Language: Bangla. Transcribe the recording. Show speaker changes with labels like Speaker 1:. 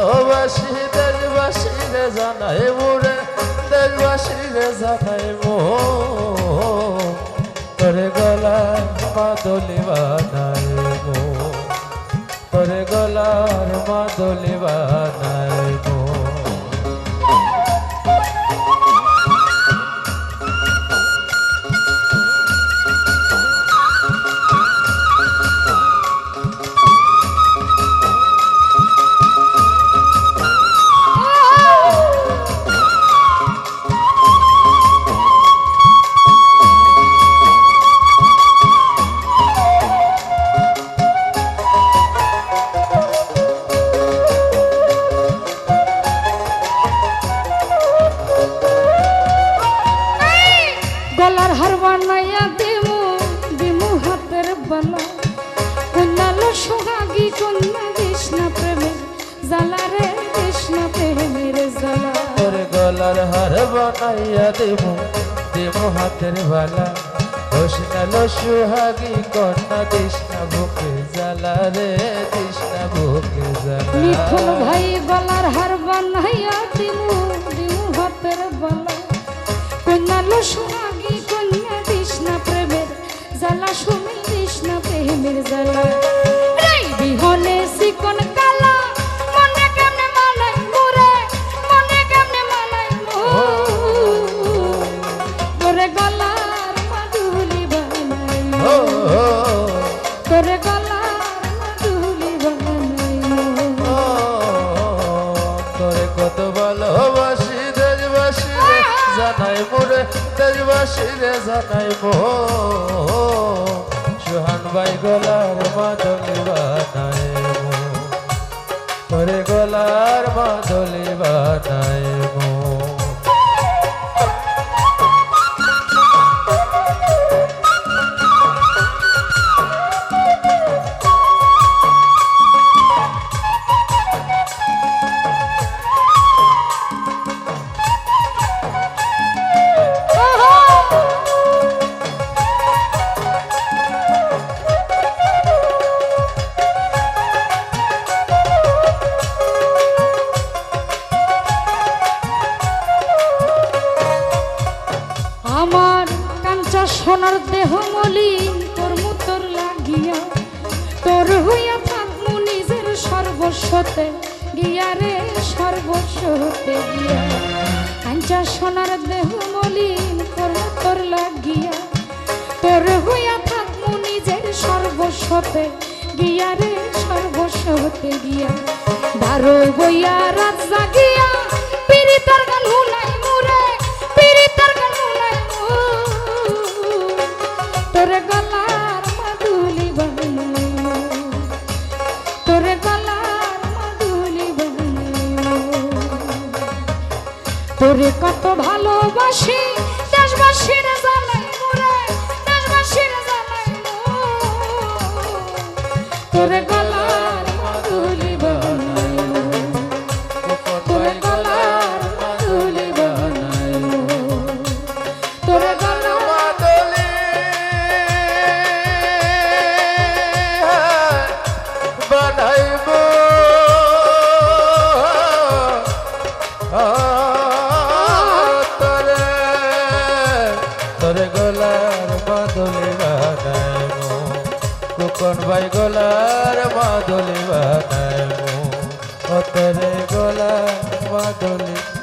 Speaker 1: দেশবাসী দেশবাসীরে জানাই মোরে দেশবাসীরে জানাই মো। তোরে গলা মাদলি বানাই মো। তোরে গলার মাদলি
Speaker 2: গলার হার বানাইয়া দিমু দিমু হাতের বালা কন্যালো সোহাগী কন্যা কৃষ্ণ প্রেমের জ্বালা রে কৃষ্ণ প্রেমের জ্বালা
Speaker 1: তোরে গলার হার বানাইয়া দেব দেব হাতের বালা হোসনাল সুহাগী কন্যা কৃষ্ণা বুকে জ্বালা রে কৃষ্ণা বুকে
Speaker 2: মিঠুন ভাই গলার হার বানাইয়া দিমু দিমু হাতের বালা কন্যালো সোহাগী প্রেমের জ্বালা এই বিহনে চিকন কালা মনে কেমনে মানাই মোরে মনে কেমনে গলার মাদুলি বানাই।
Speaker 1: ও ও,
Speaker 2: তোরে গলার মাদুলি বানাই।
Speaker 1: তোরে কত ভালোবাসি দেশবাসী জানাই মোরে দেশবাসী রে জানাই মো সুহান ভাই গোলার মাদলি বানাই মো। তোরে গলার মাদলি বানাই মো।
Speaker 2: কাঞ্চা সোনার দেহ মলিন, তোর মুতর লাগিয়া। তোর হইয়া থাকমু নিজের সর্বস্বতে, গিয়া রে সর্বস্বতে গিয়া। কাঞ্চা সোনার দেহ মলিন, তোর মুতর লাগিয়া। তোর হইয়া থাকমু নিজের সর্বস্বতে, গিয়া রে সর্বস্বতে গিয়া। দারোই বইয়া রাত জাগিয়া, পীড়িতার গান হুনাই তোরে কত ভালোবাসি। তোরে গলার মাদলি
Speaker 1: বানাইব কুকন ভাই গলার মাদলি ও গলার মাদলি বানাইব